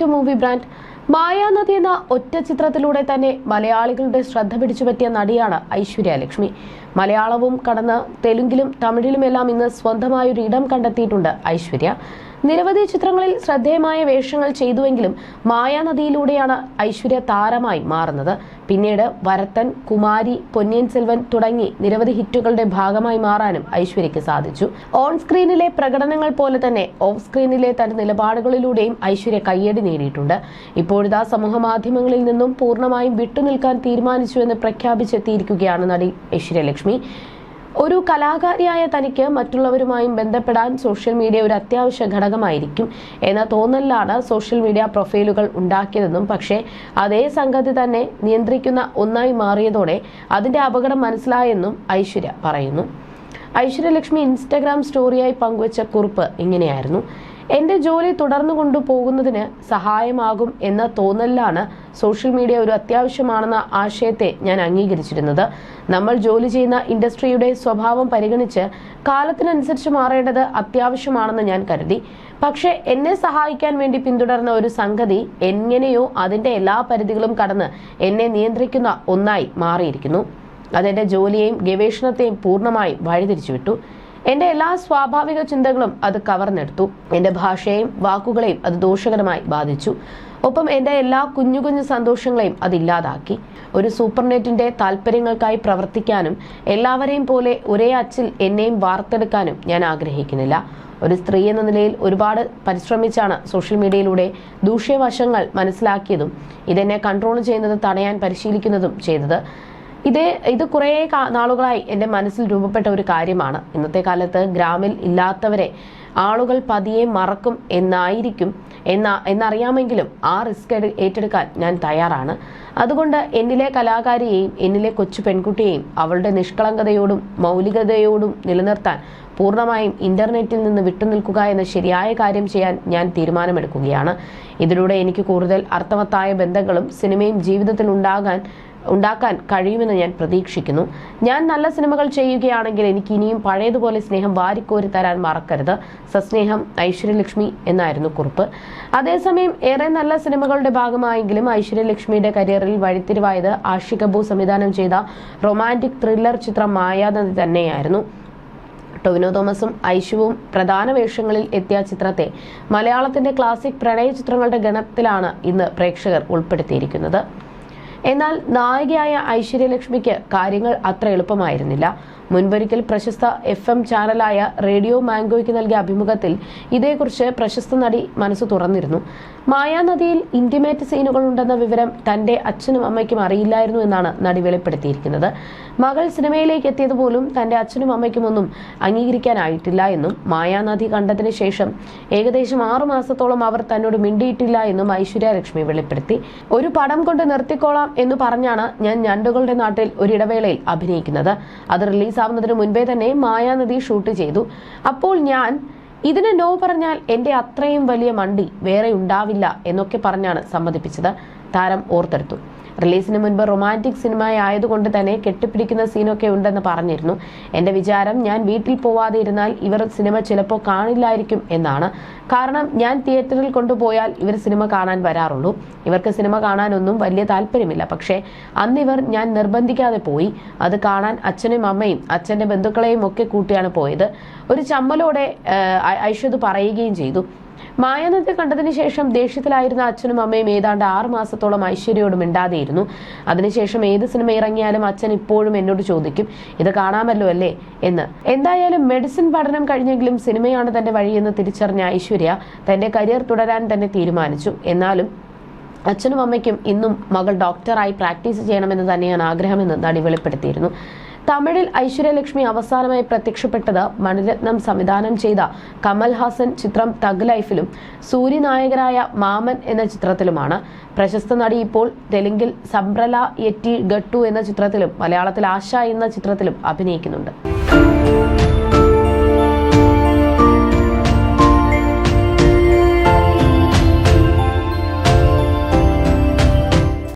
To movie brand Mayanadi എന്ന ഒറ്റ ചിത്രത്തിലൂടെ തന്നെ മലയാളികളുടെ ശ്രദ്ധ പിടിച്ചുപറ്റിയ നടിയാണ് ഐശ്വര്യ ലക്ഷ്മി. മലയാളവും കടന്ന് തെലുങ്കിലും തമിഴിലുമെല്ലാം ഇന്ന് സ്വന്തമായൊരു ഇടം കണ്ടെത്തിയിട്ടുണ്ട് ഐശ്വര്യ. നിരവധി ചിത്രങ്ങളിൽ ശ്രദ്ധേയമായ വേഷങ്ങൾ ചെയ്തുവെങ്കിലും മായാനദിയിലൂടെയാണ് ഐശ്വര്യ താരമായി മാറുന്നത്. പിന്നീട് വരത്തൻ കുമാരി പൊന്നിയൻ സെൽവൻ തുടങ്ങി നിരവധി ഹിറ്റുകളുടെ ഭാഗമായി മാറാനും ഐശ്വര്യയ്ക്ക് സാധിച്ചു. ഓൺ സ്ക്രീനിലെ പ്രകടനങ്ങൾ പോലെ തന്നെ ഓഫ് സ്ക്രീനിലെ തന്റെ നിലപാടുകളിലൂടെയും ഐശ്വര്യ കയ്യടി നേടിയിട്ടുണ്ട്. ഇപ്പോഴിതാ സമൂഹ മാധ്യമങ്ങളിൽ നിന്നും പൂർണമായും വിട്ടുനിൽക്കാൻ തീരുമാനിച്ചു എന്ന് പ്രഖ്യാപിച്ചെത്തിയിരിക്കുകയാണ് നടി ഐശ്വര്യലക്ഷ്മി. ഒരു കലാകാരിയായ തനിക്ക് മറ്റുള്ളവരുമായും ബന്ധപ്പെടാൻ സോഷ്യൽ മീഡിയ ഒരു അത്യാവശ്യ ഘടകമായിരിക്കും എന്ന തോന്നലിലാണ് സോഷ്യൽ മീഡിയ പ്രൊഫൈലുകൾ ഉണ്ടാക്കിയതെന്നും പക്ഷേ അതേ സംഗതി തന്നെ നിയന്ത്രിക്കുന്ന ഒന്നായി മാറിയതോടെ അതിന്റെ അപകടം മനസ്സിലായെന്നും ഐശ്വര്യ പറയുന്നു. ഐശ്വര്യലക്ഷ്മി ഇൻസ്റ്റാഗ്രാം സ്റ്റോറിയായി പങ്കുവച്ച കുറിപ്പ് ഇങ്ങനെയായിരുന്നു. എന്റെ ജോലി തുടർന്നു കൊണ്ടുപോകുന്നതിന് സഹായമാകും എന്ന തോന്നലിലാണ് സോഷ്യൽ മീഡിയ ഒരു അത്യാവശ്യമാണെന്ന ആശയത്തെ ഞാൻ അംഗീകരിച്ചിരുന്നത്. നമ്മൾ ജോലി ചെയ്യുന്ന ഇൻഡസ്ട്രിയുടെ സ്വഭാവം പരിഗണിച്ച് കാലത്തിനനുസരിച്ച് മാറേണ്ടത് അത്യാവശ്യമാണെന്ന് ഞാൻ കരുതി. പക്ഷേ എന്നെ സഹായിക്കാൻ വേണ്ടി പിന്തുടർന്ന ഒരു സംഗതി എങ്ങനെയോ അതിന്റെ എല്ലാ പരിധികളും കടന്ന് എന്നെ നിയന്ത്രിക്കുന്ന ഒന്നായി മാറിയിരിക്കുന്നു. അതെന്റെ ജോലിയെയും ഗവേഷണത്തെയും പൂർണമായും വഴിതിരിച്ചുവിട്ടു. എന്റെ എല്ലാ സ്വാഭാവിക ചിന്തകളും അത് കവർന്നെടുത്തു. എന്റെ ഭാഷയെയും വാക്കുകളെയും അത് ദോഷകരമായി ബാധിച്ചു. ഒപ്പം എന്റെ എല്ലാ കുഞ്ഞു കുഞ്ഞു സന്തോഷങ്ങളെയും അതില്ലാതാക്കി ഒരു സൂപ്പർനെറ്റിന്റെ താല്പര്യങ്ങൾക്കായി പ്രവർത്തിക്കാനും എല്ലാവരെയും പോലെ ഒരേ അച്ചിൽ എന്നെയും വാർത്തെടുക്കാനും ഞാൻ ആഗ്രഹിക്കുന്നില്ല. ഒരു സ്ത്രീ എന്ന നിലയിൽ ഒരുപാട് പരിശ്രമിച്ചാണ് സോഷ്യൽ മീഡിയയിലൂടെ ദൂഷ്യവശങ്ങൾ മനസ്സിലാക്കിയതും ഇതെന്നെ കൺട്രോൾ ചെയ്യുന്നത് തടയാൻ പരിശീലിക്കുന്നതും ചെയ്തത്. ഇതേ ഇത് കുറേ നാളുകളായി എന്റെ മനസ്സിൽ രൂപപ്പെട്ട ഒരു കാര്യമാണ്. ഇന്നത്തെ കാലത്ത് ഗ്രാമിൽ ഇല്ലാത്തവരെ ആളുകൾ പതിയെ മറക്കും എന്നായിരിക്കും എന്ന എന്നറിയാമെങ്കിലും ആ റിസ്ക് ഏറ്റെടുക്കാൻ ഞാൻ തയ്യാറാണ്. അതുകൊണ്ട് എന്നിലെ കലാകാരിയെയും എന്നിലെ കൊച്ചു പെൺകുട്ടിയെയും അവളുടെ നിഷ്കളങ്കതയോടും മൗലികതയോടും നിലനിർത്താൻ പൂർണമായും ഇന്റർനെറ്റിൽ നിന്ന് വിട്ടുനിൽക്കുക എന്ന ശരിയായ കാര്യം ചെയ്യാൻ ഞാൻ തീരുമാനമെടുക്കുകയാണ്. ഇതിലൂടെ എനിക്ക് കൂടുതൽ അർത്ഥവത്തായ ബന്ധങ്ങളും സിനിമയും ജീവിതത്തിൽ ഉണ്ടാകാൻ ഉണ്ടാക്കാൻ കഴിയുമെന്ന് ഞാൻ പ്രതീക്ഷിക്കുന്നു. ഞാൻ നല്ല സിനിമകൾ ചെയ്യുകയാണെങ്കിൽ എനിക്ക് ഇനിയും പഴയതുപോലെ സ്നേഹം വാരിക്കോരി തരാൻ മറക്കരുത്. സസ്നേഹം ഐശ്വര്യലക്ഷ്മി എന്നായിരുന്നു കുറിപ്പ്. അതേസമയം ഏറെ നല്ല സിനിമകളുടെ ഭാഗമായെങ്കിലും ഐശ്വര്യലക്ഷ്മിയുടെ കരിയറിൽ വഴിത്തിരിവായത് ആഷി കപൂർ സംവിധാനം ചെയ്ത റൊമാന്റിക് ത്രില്ലർ ചിത്രം മായാനദി തന്നെയായിരുന്നു. ടൊവിനോ തോമസും ഐശുവും പ്രധാന വേഷങ്ങളിൽ എത്തിയ ചിത്രത്തെ മലയാളത്തിന്റെ ക്ലാസിക് പ്രണയ ചിത്രങ്ങളുടെ ഗണത്തിലാണ് ഇന്ന് പ്രേക്ഷകർ ഉൾപ്പെടുത്തിയിരിക്കുന്നത്. എന്നാൽ നായികയായ ഐശ്വര്യലക്ഷ്മിക്ക് കാര്യങ്ങൾ അത്ര എളുപ്പമായിരുന്നില്ല. മുൻപൊരിക്കൽ പ്രശസ്ത എഫ് എം ചാനലായ റേഡിയോ മാംഗോയ്ക്ക് നൽകിയ അഭിമുഖത്തിൽ ഇതേക്കുറിച്ച് പ്രശസ്ത നടി മനസ്സ് തുറന്നിരുന്നു. മായാനദിയിൽ ഇന്റിമേറ്റ് സീനുകൾ ഉണ്ടെന്ന വിവരം തന്റെ അച്ഛനും അമ്മയ്ക്കും അറിയില്ലായിരുന്നു എന്നാണ് നടി വെളിപ്പെടുത്തിയിരിക്കുന്നത്. മകൾ സിനിമയിലേക്ക് എത്തിയത് പോലും തന്റെ അച്ഛനും അമ്മയ്ക്കും ഒന്നും അംഗീകരിക്കാനായിട്ടില്ല എന്നും മായാനദി കണ്ടതിന് ശേഷം ഏകദേശം ആറു മാസത്തോളം അവർ തന്നോട് മിണ്ടിയിട്ടില്ല എന്നും ഐശ്വര്യ ലക്ഷ്മി വെളിപ്പെടുത്തി. ഒരു പടം കൊണ്ട് നിർത്തിക്കോളാം എന്ന് പറഞ്ഞാണ് ഞാൻ ഞണ്ടുകളുടെ നാട്ടിൽ ഒരിടവേളയിൽ അഭിനയിക്കുന്നത്. അത് റിലീസാവുന്നതിന് മുൻപേ തന്നെ മായാനദി ഷൂട്ട് ചെയ്തു. അപ്പോൾ ഞാൻ ഇതിന് നോ പറഞ്ഞാൽ എന്റെ അത്രയും വലിയ മണ്ടി വേറെ ഉണ്ടാവില്ല എന്നൊക്കെ പറഞ്ഞാണ് സമ്മതിപ്പിച്ചത്. താരം ഓർത്തെടുത്തു. റിലീസിന് മുൻപ് റൊമാന്റിക് സിനിമ ആയതുകൊണ്ട് തന്നെ കെട്ടിപ്പിടിക്കുന്ന സീനൊക്കെ ഉണ്ടെന്ന് പറഞ്ഞിരുന്നു. എന്റെ വിചാരം ഞാൻ വീട്ടിൽ പോവാതെ ഇരുന്നാൽ ഇവർ സിനിമ ചിലപ്പോൾ കാണില്ലായിരിക്കും എന്നാണ്. കാരണം ഞാൻ തിയേറ്ററിൽ കൊണ്ടുപോയാൽ ഇവർ സിനിമ കാണാൻ വരാറുള്ളൂ. ഇവർക്ക് സിനിമ കാണാനൊന്നും വലിയ താല്പര്യമില്ല. പക്ഷേ അന്ന് ഇവർ ഞാൻ നിർബന്ധിക്കാതെ പോയി. അത് കാണാൻ അച്ഛനും അമ്മയും അച്ഛന്റെ ബന്ധുക്കളെയും ഒക്കെ കൂട്ടിയാണ് പോയത്. ഒരു ചമ്മലോടെ ഐശ്വത് പറയുകയും ചെയ്തു. മായാനദി കണ്ടതിന് ശേഷം ദേഷ്യത്തിലായിരുന്ന അച്ഛനും അമ്മയും ഏതാണ്ട് ആറ് മാസത്തോളം ഐശ്വര്യയോട് മിണ്ടാതെയിരുന്നു. അതിനുശേഷം ഏത് സിനിമ ഇറങ്ങിയാലും അച്ഛൻ ഇപ്പോഴും എന്നോട് ചോദിക്കും ഇത് കാണാമല്ലോ അല്ലേ? എന്ന്. എന്തായാലും മെഡിസിൻ പഠനം കഴിഞ്ഞെങ്കിലും സിനിമയാണ് തന്റെ വഴിയെന്ന് തിരിച്ചറിഞ്ഞ ഐശ്വര്യ തന്റെ കരിയർ തുടരാൻ തന്നെ തീരുമാനിച്ചു. എന്നാലും അച്ഛനും അമ്മയ്ക്കും ഇന്നും മകൾ ഡോക്ടറായി പ്രാക്ടീസ് ചെയ്യണമെന്ന് തന്നെയാണ് ആഗ്രഹമെന്ന് നടി വെളിപ്പെടുത്തിയിരുന്നു. തമിഴിൽ ഐശ്വര്യലക്ഷ്മി അവസാനമായി പ്രത്യക്ഷപ്പെട്ടത് മണിരത്നം സംവിധാനം ചെയ്ത കമൽ ഹാസൻ ചിത്രം തഗ് ലൈഫിലും സൂര്യനായകരായ മാമൻ എന്ന ചിത്രത്തിലുമാണ്. പ്രശസ്ത നടി ഇപ്പോൾ തെലുങ്കിൽ സംബ്രല യെറ്റി ഗട്ടു എന്ന ചിത്രത്തിലും മലയാളത്തിൽ ആശ എന്ന ചിത്രത്തിലും അഭിനയിക്കുന്നുണ്ട്.